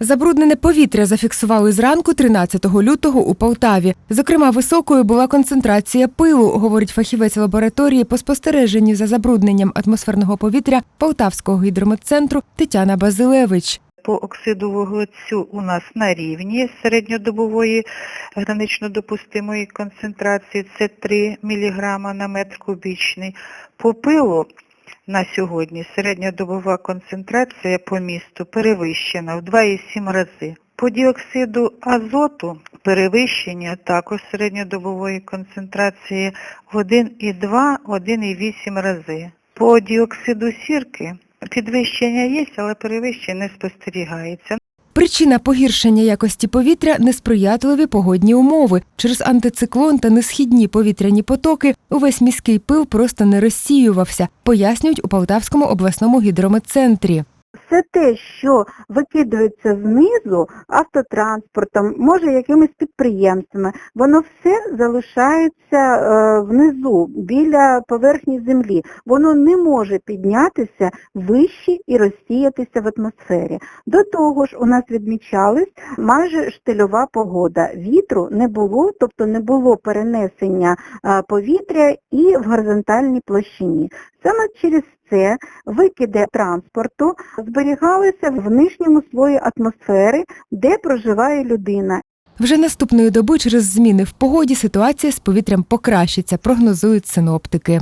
Забруднене повітря зафіксували зранку 13 лютого у Полтаві. Зокрема, високою була концентрація пилу, говорить фахівець лабораторії по спостереженню за забрудненням атмосферного повітря Полтавського гідрометцентру Тетяна Базилевич. По оксиду вуглецю у нас на рівні середньодобової гранично допустимої концентрації це 3 мг на метр кубічний. По пилу на сьогодні середньодобова концентрація по місту перевищена в 2,7 рази. По діоксиду азоту перевищення також середньодобової концентрації в 1,2-1,8 рази. По діоксиду сірки підвищення є, але перевищення не спостерігається. Причина погіршення якості повітря несприятливі погодні умови. Через антициклон та несхідні повітряні потоки увесь міський пил просто не розсіювався, пояснюють у Полтавському обласному гідрометцентрі. Все те, що викидується знизу автотранспортом, може якимись підприємствами, воно все залишається е, внизу, біля поверхні землі. Воно не може піднятися вище і розсіятися в атмосфері. До того ж, у нас відмічалась майже штильова погода. Вітру не було, тобто не було перенесення е, повітря і в горизонтальній площині. Саме через це викиди транспорту зберігалися в нижньому слої атмосфери, де проживає людина. Вже наступної доби через зміни в погоді ситуація з повітрям покращиться, прогнозують синоптики.